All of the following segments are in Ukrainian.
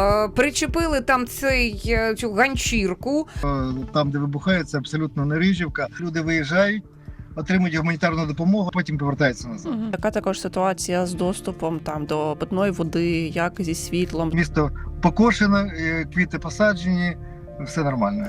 Е, Причепили там цей е, цю ганчірку. там, де вибухає, це абсолютно не рижівка. Люди виїжджають, отримують гуманітарну допомогу, потім повертаються назад. Така також ситуація з доступом там до питної води, як зі світлом. Місто покошено, е, квіти посаджені, все нормально.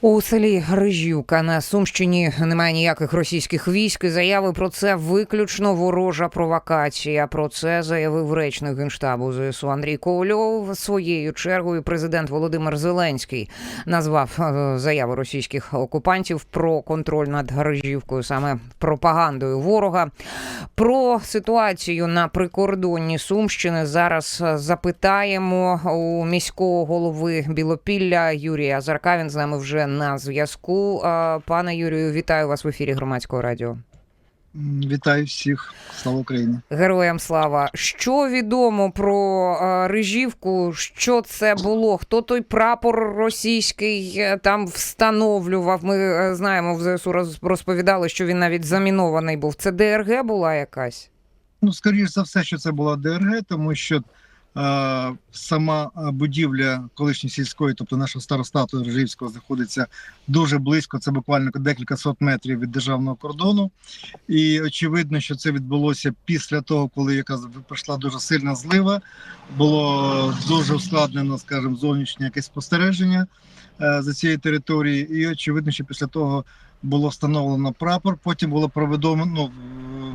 У селі Грижівка на Сумщині немає ніяких російських військ. і Заяви про це виключно ворожа провокація. Про це заявив речник генштабу ЗСУ Андрій Ковальов. Своєю чергою президент Володимир Зеленський назвав е, заяви російських окупантів про контроль над Грижівкою саме пропагандою ворога. Про ситуацію на прикордонні Сумщини зараз е, запитаємо у міського голови Білопілля Юрія Зарка. Він з нами вже на зв'язку. Пане Юрію, вітаю вас в ефірі громадського радіо. Вітаю всіх, слава Україні. Героям слава. Що відомо про Рижівку? Що це було? Хто той прапор російський е, там встановлював? Ми е, знаємо, в ЗСУ розповідали, що він навіть замінований був. Це ДРГ була якась? Ну, скоріш за все, що це була ДРГ, тому що сама будівля колишньої сільської, тобто нашого старостату Ржівського, знаходиться дуже близько. Це буквально декілька сот метрів від державного кордону. І очевидно, що це відбулося після того, коли яка пройшла дуже сильна злива. Було дуже ускладнено, скажімо, зовнішнє якесь спостереження е, за цією територією. І очевидно, що після того було встановлено прапор. Потім було проведено ну,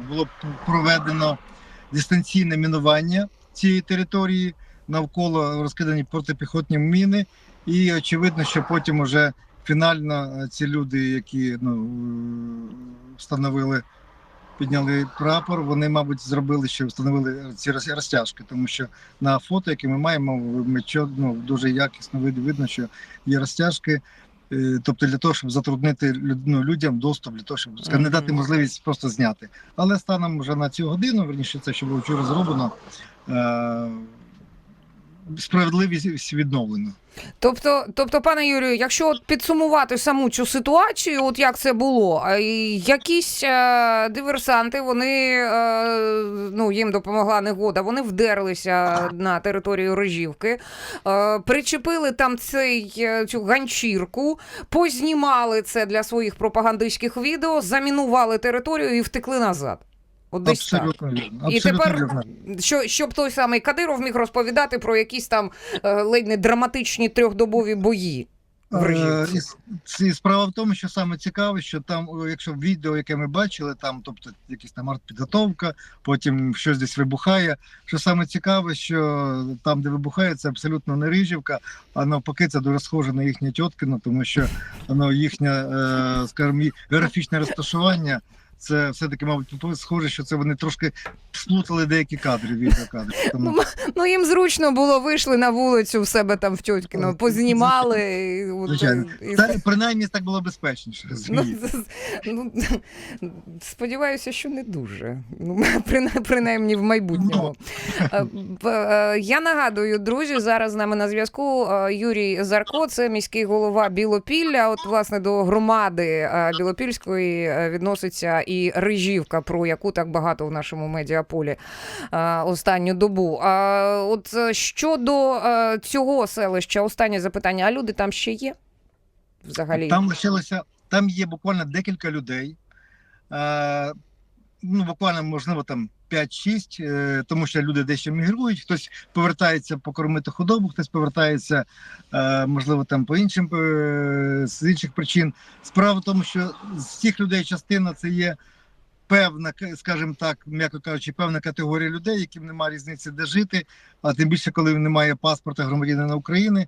було проведено дистанційне мінування цієї території навколо розкидані протипіхотні міни. І очевидно, що потім уже фінально е, ці люди, які ну, е, встановили, підняли прапор, вони, мабуть, зробили, що встановили ці розтяжки, тому що на фото, яке ми маємо, ми ну, дуже якісно видно, що є розтяжки. Е, Тобто для того, щоб затруднити ну, людям доступ, для того, щоб не дати можливість просто зняти. Але станом вже на цю годину, верніше, це що було вчора зроблено, справедливість відновлена. Тобто, тобто, пане Юрію, якщо от підсумувати саму цю ситуацію, от як це було, а, якісь е, диверсанти, вони е, ну їм допомогла негода, вони вдерлися на територію Рожівки, е, причепили там цей е, цю ганчірку, познімали це для своїх пропагандистських відео, замінували територію і втекли назад. Десь так. Абсолютно вірно. І тепер вірно. Що, щоб той самий Кадиров міг розповідати про якісь там е, ледь не драматичні трьохдобові бої в Е, і Справа в тому, що саме цікаве, що там, якщо відео, яке ми бачили, там, тобто якісь там артпідготовка, потім щось десь вибухає. Що саме цікаве, що там, де вибухає, це абсолютно не Рижівка, а навпаки, це дуже схоже на їхнє Тьоткино, тому що воно їхнє, е, скажімо, географічне розташування. Це все-таки, мабуть, схоже, що це вони трошки сплутали деякі кадри, відеокадри. Тому... Ну їм зручно було, вийшли на вулицю в себе там в Тьоткіно, познімали. І, от, Звичайно. і- Та, принаймні так було безпечніше. Ну, ну, сподіваюся, що не дуже. Ну, принаймні в майбутньому. Е, б- е, Я нагадую, друзі, зараз з нами на зв'язку е, Юрій Зарко, це міський голова Білопілля. От, власне, до громади е, Білопільської е, відноситься і Рижівка, про яку так багато в нашому медіаполі е, останню добу. А от е, щодо е, цього селища, останнє запитання: а люди там ще є? Взагалі? Там лишилося, там є буквально декілька людей. Ну, буквально, можливо, там 5-6, е, тому що люди дещо мігрують, хтось повертається покормити худобу, хтось повертається, е, можливо, там по іншим е, з інших причин. Справа в тому, що з цих людей частина це є певна, скажімо так, м'яко кажучи, певна категорія людей, яким немає різниці, де жити, а тим більше, коли немає паспорта громадянина України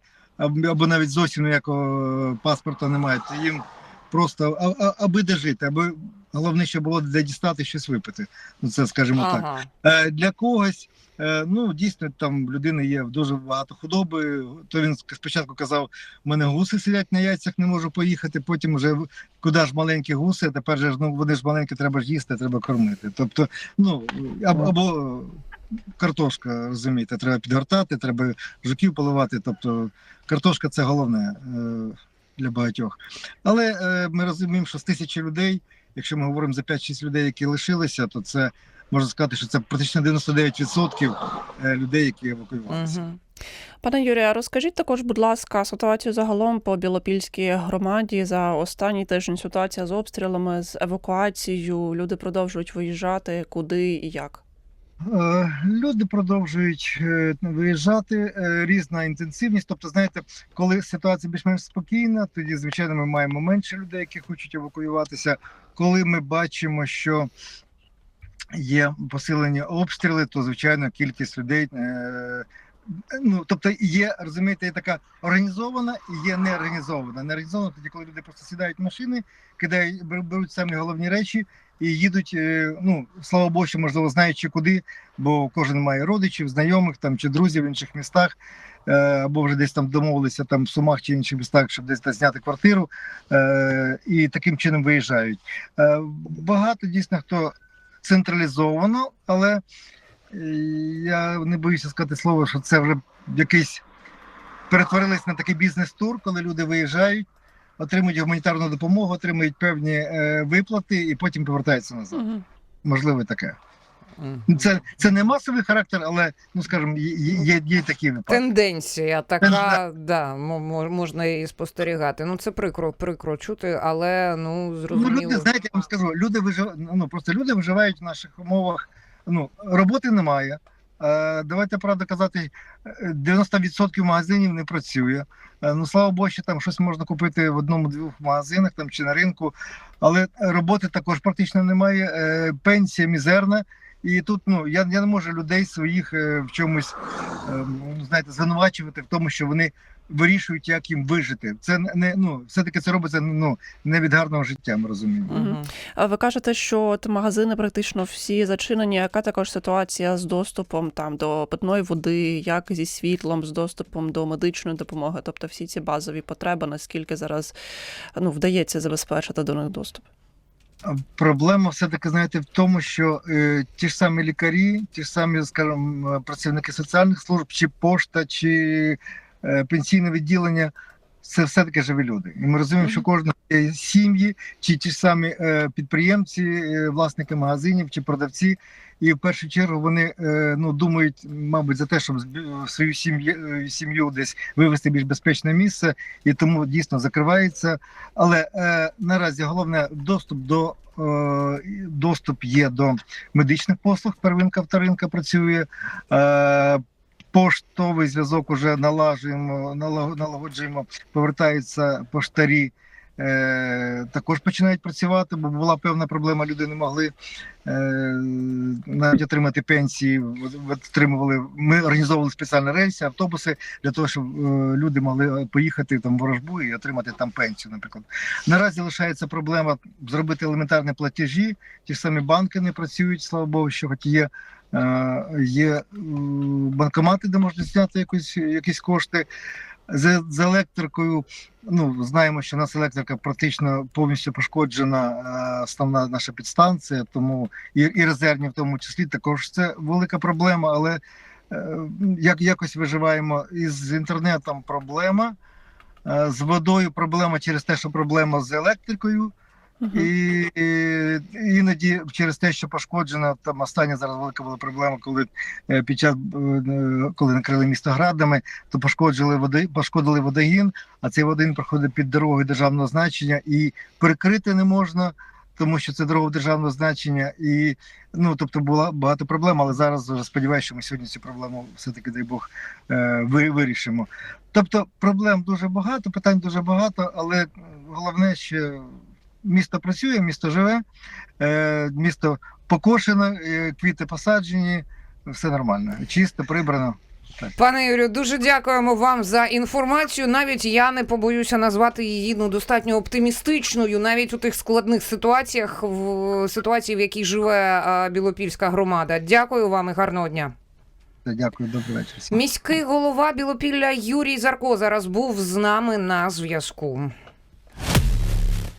або навіть зовсім ніякого паспорта немає, то їм просто аби де жити, аби головне, щоб було де дістати щось випити. Ну це скажімо так. Е, Для когось, е, ну дійсно, там людини є дуже багато худоби. То він спочатку казав: у мене гуси сидять на яйцях, не можу поїхати. Потім вже куди ж маленькі гуси, тепер же ну вони ж маленькі, треба ж їсти, треба кормити. Тобто, ну або, або картошка, розумієте, треба підгортати, треба жуків поливати. Тобто картошка це головне е, для багатьох. Але е, ми розуміємо, що з тисячі людей, якщо ми говоримо за 5-6 людей, які лишилися, то це можна сказати, що це практично 99% е, людей, які евакуювалися. Пане Юрію, розкажіть також, будь ласка, ситуацію загалом по Білопільській громаді за останній тиждень. Ситуація з обстрілами, з евакуацією. Люди продовжують виїжджати, куди і як. Е, Люди продовжують е, виїжджати, е, різна інтенсивність. Тобто, знаєте, коли ситуація більш-менш спокійна, тоді звичайно ми маємо менше людей, які хочуть евакуюватися. Коли ми бачимо, що є посилені обстріли, то звичайно кількість людей. Ну, тобто є, розумієте, є така організована і є неорганізована. Неорганізована тоді, коли люди просто сідають в машини, кидають, беру- беруть самі головні речі і їдуть. е, Ну слава Богу, можливо, знаючи куди, бо кожен має родичів, знайомих там чи друзів в інших містах, е, або вже десь там домовилися там в Сумах чи інших містах, щоб десь там зняти квартиру, е, і таким чином виїжджають. Багато дійсно хто централізовано, але я не боюся сказати слово, що це вже якийсь перетворилось на такий бізнес-тур, коли люди виїжджають. Отримують гуманітарну допомогу, отримують певні е, виплати і потім повертаються назад. Мгм. Можливо, таке. Це це не масовий характер, але ну скажімо, є, є, є такі випадки. Тенденція така, да, мо- мо- можна і спостерігати. Ну, це прикро, прикро чути, але ну Ну, зрозуміло. люди, знаєте, я вам скажу, люди виживають, ну просто люди виживають в наших умовах. Ну, роботи немає. Е, давайте правда казати, е, 90% магазинів не працює. Е, ну слава Богу, що там щось можна купити в одному-двох магазинах там чи на ринку, але роботи також практично немає. Е, пенсія мізерна. І тут ну я, я не можу людей своїх е, в чомусь е, ну, знаєте, звинувачувати в тому, що вони вирішують, як їм вижити. Це не ну все таки це робиться ну не від гарного життя. Ми розуміємо. Мгм. А Ви кажете, що от магазини практично всі зачинені. Яка також ситуація з доступом там до питної води, як зі світлом, з доступом до медичної допомоги, тобто всі ці базові потреби, наскільки зараз ну вдається забезпечити до них доступ? Проблема все-таки, знаєте, в тому, що е, ті ж самі лікарі, ті ж самі, скажімо, працівники соціальних служб, чи пошта, чи е, пенсійне відділення, це все-таки живі люди. І ми розуміємо, що кожна сім'ї, чи ті ж самі е, підприємці, е, власники магазинів чи продавці. І в першу чергу вони е, ну думають, мабуть, за те, щоб свою сім'ю сім'ю десь вивести в більш безпечне місце, і тому дійсно закривається. Але е, наразі головне доступ до доступ є до медичних послуг. Первинка, вторинка працює. Поштовий зв'язок уже налажуємо, налаго- налагоджуємо, повертаються поштарі. Е, також починають працювати, бо була певна проблема, люди не могли е, навіть отримати пенсії. Отримували, ми організовували спеціальні рейси, автобуси для того, щоб е, люди могли поїхати там в ворожбу і отримати там пенсію, наприклад. Наразі лишається проблема зробити елементарні платежі. Ті ж самі банки не працюють, слава Богу, що хоч є, є банкомати, де можна зняти якісь, якісь кошти. З, з електрикою, ну знаємо, що у нас електрика практично повністю пошкоджена, е, основна наша підстанція, тому і, і резервні в тому числі також це велика проблема. Але е, як якось виживаємо із інтернетом проблема. Е, З водою проблема через те, що проблема з електрикою, І, і іноді через те, що пошкоджена там остання зараз велика була проблема, коли е, під час е, коли накрили місто градами, то пошкоджили води, пошкодили водогін, а цей водогін проходить під дорогою державного значення і перекрити не можна. Тому що це дорога державного значення, і ну тобто була багато проблем, але зараз вже сподіваюся, що ми сьогодні цю проблему все-таки дай Бог е, ви- вирішимо. Тобто проблем дуже багато, питань дуже багато, але головне, що місто працює, місто живе, е, місто покошено, е, квіти посаджені, все нормально, чисто, прибрано. Пане Юрію, дуже дякуємо вам за інформацію. Навіть я не побоюся назвати її ну достатньо оптимістичною, навіть у тих складних ситуаціях, в ситуації, в якій живе а, Білопільська громада. Дякую вам і гарного дня. Дякую, добрий вечір. Міський голова Білопілля Юрій Зарко зараз був з нами на зв'язку.